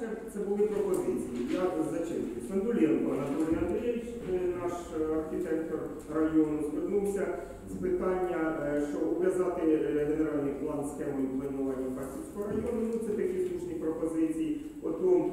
Перше, це були пропозиції. Я зачитую. Сандулєнко Анатолій Андрійович, е, наш архітектор району, звернувся з питання, е, що ув'язати е, генеральний план схемою планування Фастівського району. Ну, це такі слушні пропозиції. Потім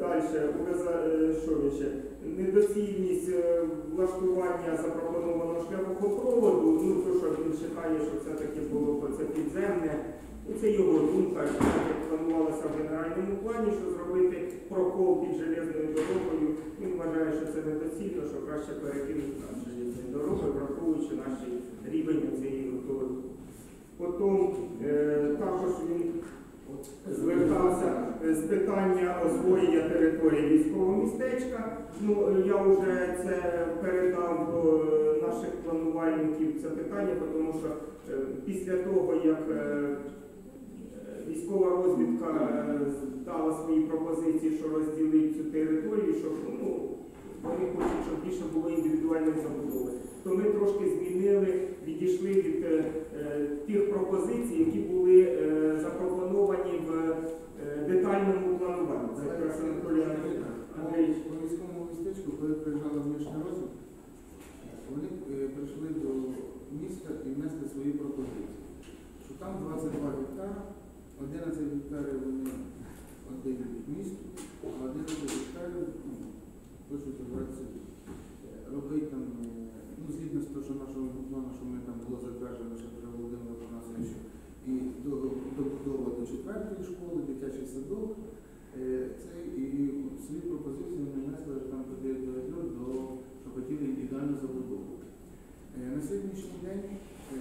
далі що ще? недоцільність влаштування запропонованого шляхопроводу. Ну, то, що він вважає, що це таки було це підземне. Ну, Це його думка, планувалося в генеральному плані, що зробити прокол під железною дорогою. Він вважає, що це недоцільно, що краще перекинути на железні дороги, враховуючи наш рівень цієї готової. Потім е, також він звертався з питання освоєння території військового містечка. Ну, е, я вже це передав до е, наших планувальників це питання, тому що е, після того, як е, е, військова розвідка е, дала свої пропозиції, що розділити цю територію, щоб ну, вони хочуть, щоб більше було індивідуальної забудови, то ми трошки змінили, відійшли від е, е, тих пропозицій, які були е, запропоновані в е, детальному плануванні. Це якраз. По військовому містечку, коли приїжджала внішня розвідка, вони е, прийшли до міста і внесли свої пропозиції. Що там 22 гектара, 11 гектарів вони віддають місту, а 11 гектарів ну, хочуть забрати собі. Е, Робить там, е, ну, згідно з того, що нашого плану, що ми там було затверджено, що при Володимиру Панасовичу, і до- добудова до четвертої школи, дитячий садок, Е, Це і свої пропозиції ми внесли там туди до до, до що хотіли індивідуальну забудову. Е, На сьогоднішній день, е,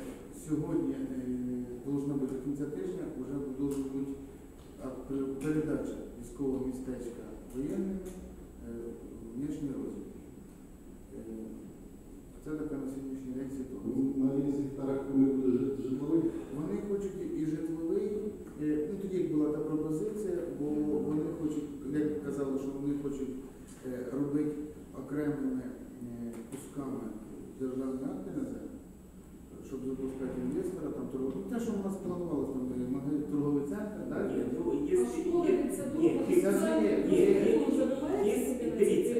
сьогодні е, должна бути до кінця тижня, вже должна бути а, пер- передача військового містечка воєнним е, розвідки. Е, Це така на сьогоднішній день ситуація. На різних гектарах вони буде житловий. Вони хочуть і житловий, е, ну тоді була та пропозиція, бо вони хочуть, як казали, що вони хочуть робити окремими кусками на землю, щоб запускати інвестора, там торгов... ну, те, що у нас планувалося, там магазин, торговий центр, да? Ні, ну, є, школи, є, дитсадок, ні, є, є, є, є, є, дивіться.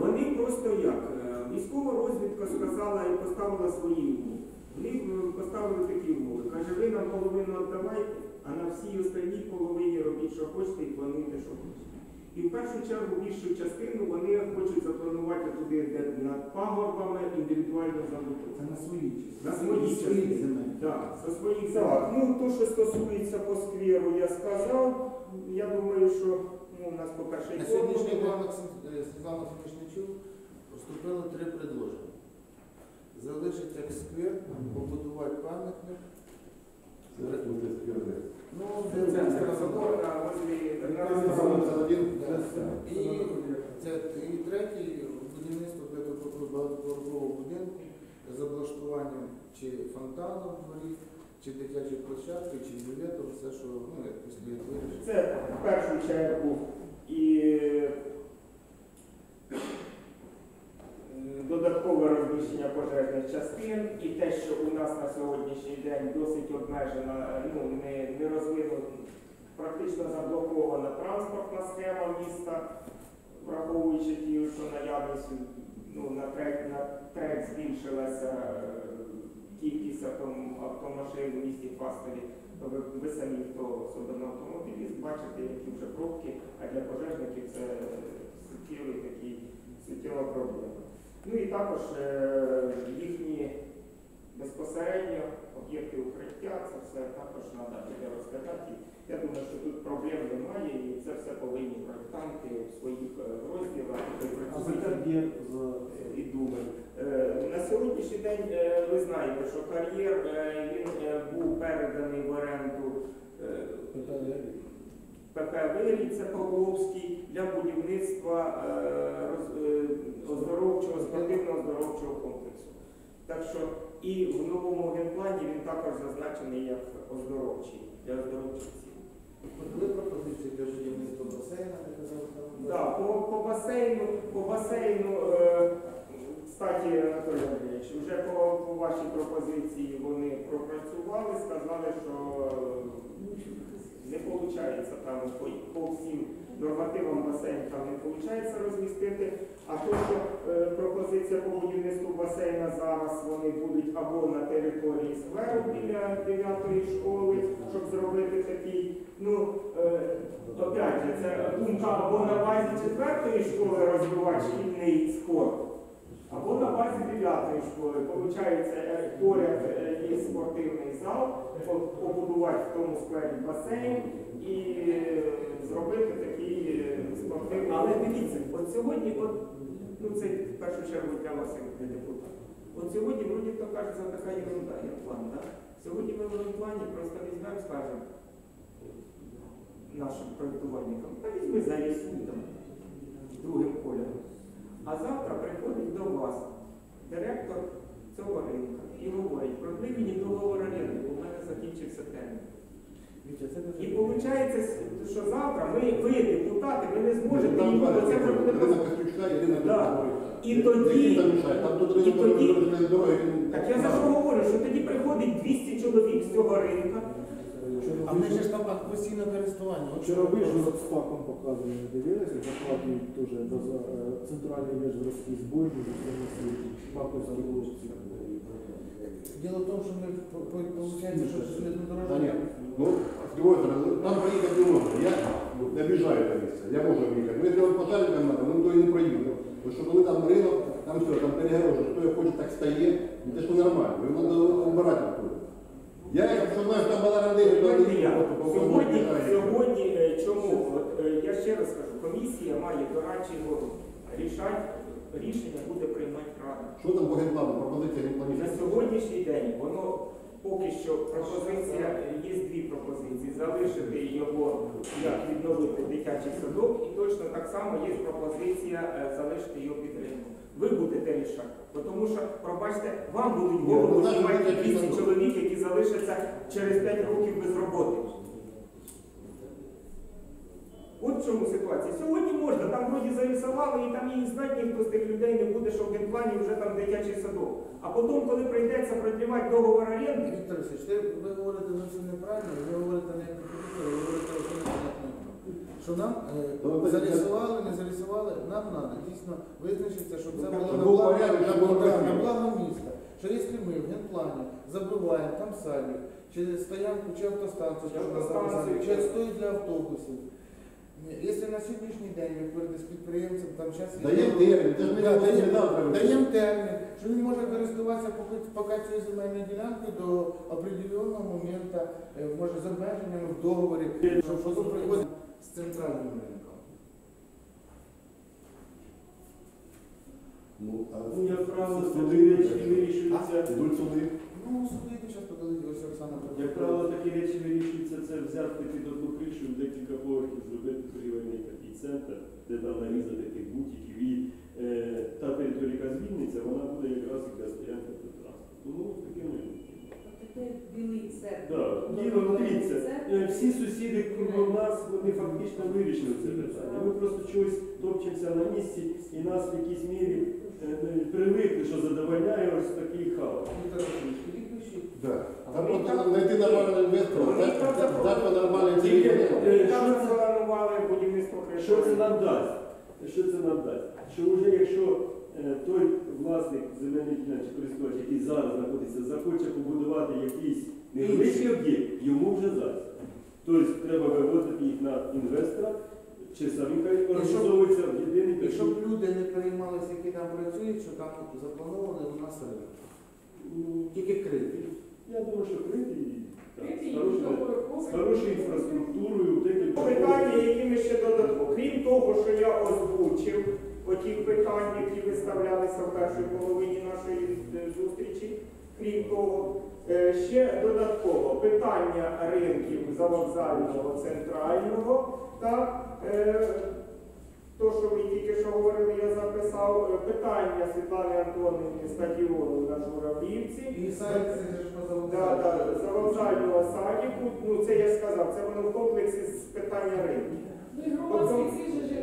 Вони просто як? е, Військова розвідка сказала і поставила свої умови. Вони поставили такі умови. Каже, ви нам половину віддавайте, а на всій остальній половині робіть, що хочете, і плануйте, що хочете. І в першу чергу більшу частину вони хочуть запланувати туди, де над пагорбами індивідуальну забудову. Це на свої числа. На свої свої частини. земель. Так, за своїх завод. Ну, то, що стосується по скверу, я сказав. Я думаю, що ну, у нас, по-перше, і На сьогоднішній день е, Світлана Міšnичук поступило три предложення. Залишити як сквер, побудувати пам'ятник. Це буде скверне. Ну, Це це центр забору на возле І, це, і третій будівництво багатоповерхового будинку з облаштуванням чи фонтану в дворі, чи дитячої площадки, чи бювету, все, що ну, як після вирішить. Це в першу чергу і е, додаткове розміщення пожежних частин, і те, що у нас на сьогоднішній день досить обмежена, ну не, не розвинута, практично заблокована транспортна схема міста, враховуючи ті, що наявність ну, на треть, на треть збільшилася е, кількість автомашин в місті Фастові. То ви, ви самі, хто особливо автомобіліст, бачите, які вже пробки, а для пожежників це суттєвий такий суттєва проблема. Ну і також е, їхні безпосередньо об'єкти укриття, це все також треба розглядати. Я думаю, що тут проблем немає і це все повинні проєктанти в своїх е, розділах за працюють і думаю. Е, На сьогоднішній день е, ви знаєте, що кар'єр е, він е, був переданий в оренду е. ПП «Вирій», це Павловський, для будівництва е, е, оздоровчого, спортивно-оздоровчого комплексу. Так що і в новому генплані він також зазначений як оздоровчий, для оздоровчих цілей. Були пропозиції для будівництва басейна, казав, там? Да, по, по басейну, по басейну, е, кстати, Анатолій Андрійович, вже по, по вашій пропозиції вони пропрацювали, сказали, що е, не виходить там по, по всім нормативам басейн там не виходить розмістити. А то, що е, пропозиція по будівництву басейна зараз вони будуть або на території скверу біля 9 школи, щоб зробити такий, ну е, опять же, це думка або на базі 4 школи розвивати шкільний спорт. Або на базі 9 школи, виходить, е, поряд е, є спортивний зал, побудувати в тому сквері басейн і е, зробити такий спортивний. Але дивіться, от сьогодні, от, ну це в першу чергу для вас, як для депутата. От сьогодні, вроді то кажеться, така ерунда, як план, так? Сьогодні ми в плані просто візьмемо, скажемо нашим проєктувальникам, та візьми зарисуй там другим кольором. А завтра приходить до вас директор цього ринку і говорить, продли мені договор оренди, бо в мене закінчився термін. І виходить, що завтра ми, ви, депутати, ви не зможете Там їм два це вже буде Ірина Костючка, Ірина Да. Петровна. І тоді- Які там мішають? Там тут і тоді- дороги. Так я за що говорю, що тоді приходить 200 чоловік з цього ринку. А ми ж там постійне користування. От Вчора вопрос. з факом показували, дивилися, закладують дуже до за- е, центральний вижгородський зборні в усьому світі, паковські вулиці. Діло в тому, що ми по- по- виходить, що Та ні, ну, з другої сторони, там проїхати не можна. Я ну, не обіжаю на місце, я можу об'їхати. Ну, якщо от пожарникам треба, ну то і не проїду. Тому що коли там ринок, там все, там перегорожено, хто хоче, так стає, це ж нормально, його треба обирати оттуда. Я, якщо знаю, що там була ради, то по Сьогодні, сьогодні чому? От, я ще раз кажу, комісія має дорадчий орган. Рішать, рішення буде приймати рада. Що там по генплану, пропозиція генплану? На сьогоднішній день воно поки що пропозиція, є дві пропозиції. Залишити його, як відновити дитячий садок, і точно так само є пропозиція е, залишити його під ринком. Ви будете рішати. Тому що, пробачте, вам будуть ну, голову знаєш, знімати 200 чоловік, які залишаться через 5 років без роботи. От в чому ситуація. Сьогодні можна, там вроді зарисували, і там і знати ніхто з тих людей не буде, що в генплані вже там дитячий садок. А потім, коли прийдеться продлівати договор оренди, Віктор Васильович, ви говорите зовсім неправильно, ви говорите не про ви говорите про. Що нам Ну, е, так, зарисували, не зарисували, нам треба дійсно визначитися, щоб це Ну, було на благо, на благо- на благо міста. Що якщо ми в генплані забиваємо там садик, чи стоянку, чи автостанцію, Чи автостанцію, чи- стоїть для автобусів. Якщо на сьогоднішній день ви говорите з підприємцем, там зараз Даємо термін, ж не Да, не даємо- завтра. Даємо термін, що він може користуватися поки, поки цією земельною ділянкою до определеного моменту, е, може з обмеженнями в договорі, що що приходить з центральним ринком. Ну, а Ну, як правило, суди такі речі вирішуються. Йдуть суди. Ну, судити зараз ось Оксана Як правило, такі речі вирішуються, це взяти під одну кришу, декілька поверхів зробити привальний такий центр, де там нарізати тих бутиків. І е, та територія, яка звільниться, вона буде якраз і для стоянки та транспорту. Ну, таке ми. Білий церкв. Да. Діло, дивіться, е, всі сусіди кругом нас, вони фактично вирішили це питання. Ми просто чогось топчемося на місці і нас в якійсь мірі е, привикли, що задовольняє ось такий хаос. Да. Там там- знайти нормального інвестора, Вони дати нормальній Тільки, е, і там що це- запланували будівництво Що це нам дасть? Що це нам дасть? Що вже якщо е, той власник земельної ділянки, користувач, який зараз знаходиться, захоче побудувати якийсь невеличкий об'єкт, йому вже дасть. Тобто треба виводити їх на інвестора, чи самі хай організовуються в єдиний І щоб люди не переймалися, які там працюють, що там запланований у нас ринок. Тільки крити. Я думаю, що крити і так, Крити з і хорошою- з хорошою інфраструктурою, декілька. Питання, які ми ще додатково. Крім того, що я озвучив, оті питання, які виставлялися в першій половині нашої е, зустрічі, крім того, е, ще додатково питання ринків завокзального, центрального та е, то, що ви тільки що говорили, я записав, е, питання Світлани Антонівни стадіону на Журавлівці. І сайт це ж по Да, садіку, ну це я сказав, це воно в комплексі з питання ринку. Ну ж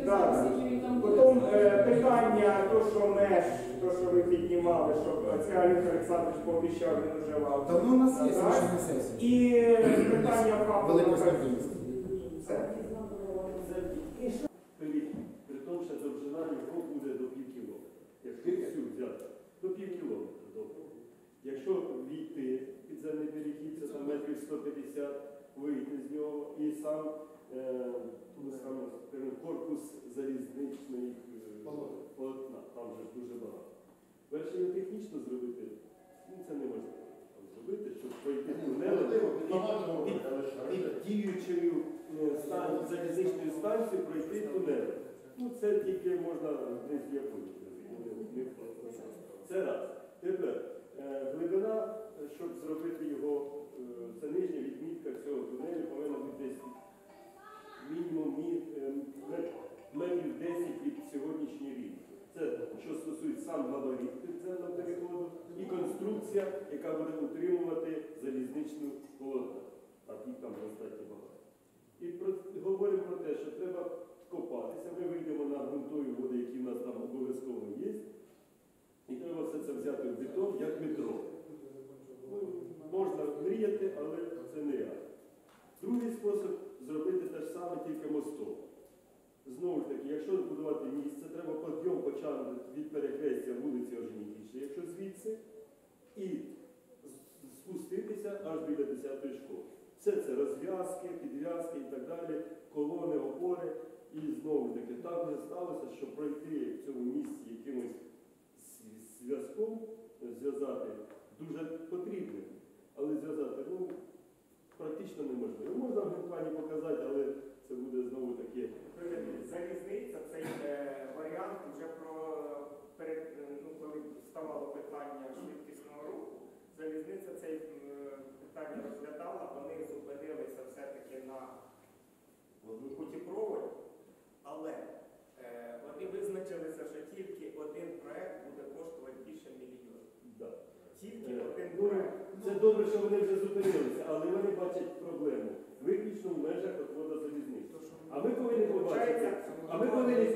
Да, там. Потім е, питання, то що меж, то що ви піднімали, що це Олег Олександрович пообіцяв, він уже вам. Давно у нас є Так. рішення сесії. І е, питання Велика гривень 150 вийти з нього. І сам е, ну, корпус залізничної е, полотна, там вже дуже багато. Перше його технічно зробити, ну, це не можна зробити, щоб пройти тунелем під діючою е, залізничною станцією пройти тунелем. Ну Це тільки можна десь є Це раз. Тепер глибина щоб зробити його, е, це нижня відмітка цього тунелю повинна бути десь мінімум мі- е, метрів 10 від сьогоднішньої рівні. Це що стосується сам габарит підземного переходу і конструкція, яка буде утримувати залізничну полотна. А їх там достатньо багато. І говоримо про те, що треба копатися. Ми вийдемо на ґрунтові води, які в нас там обов'язково є. І треба все це взяти в бетон, як метро. Ну, можна мріяти, але це нереально. Другий спосіб зробити те ж саме, тільки мостом. Знову ж таки, якщо будувати місце, треба підйом почати від перехрестя вулиці Орджонікічної, якщо звідси, і спуститися аж біля 10-ї школи. Все це розв'язки, підв'язки і так далі, колони, опори. І знову ж таки, так вже сталося, що пройти в цьому місці якимось зв'язком, зв'язати дуже потрібно, але зв'язати ну, практично неможливо. Можна в генплані показати, але це буде знову таке. Залізниця цей е, варіант вже про перед, е, ну, коли ставало питання швидкісного руху, залізниця цей е, питання розглядала, вони зупинилися все-таки на путіпроводі, але е, вони визначилися, що тільки один проект буде коштувати більше мільйона. Да. Тільки Е, один ну, проект. Це добре, що вони вже зупинилися, але вони бачать проблему виключно в межах отвода залізниці. А ми повинні побачити, а ми повинні,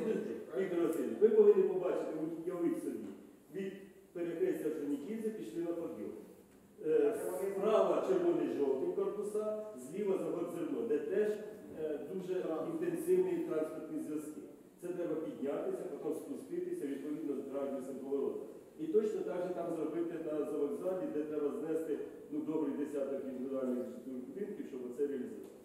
Ігор Васильович, ми повинні побачити, уявіть собі, від перехрестя Орджонікідзе пішли на подйом. Е, Справа червоний жовтий корпуса, зліва завод зерно, де теж е, дуже інтенсивні транспортні зв'язки. Це треба піднятися, потім спуститися відповідно з радіусом повороту. І точно так же там зробити на завокзалі, де треба знести ну, добрий десяток індивідуальних будинків, щоб це реалізувати.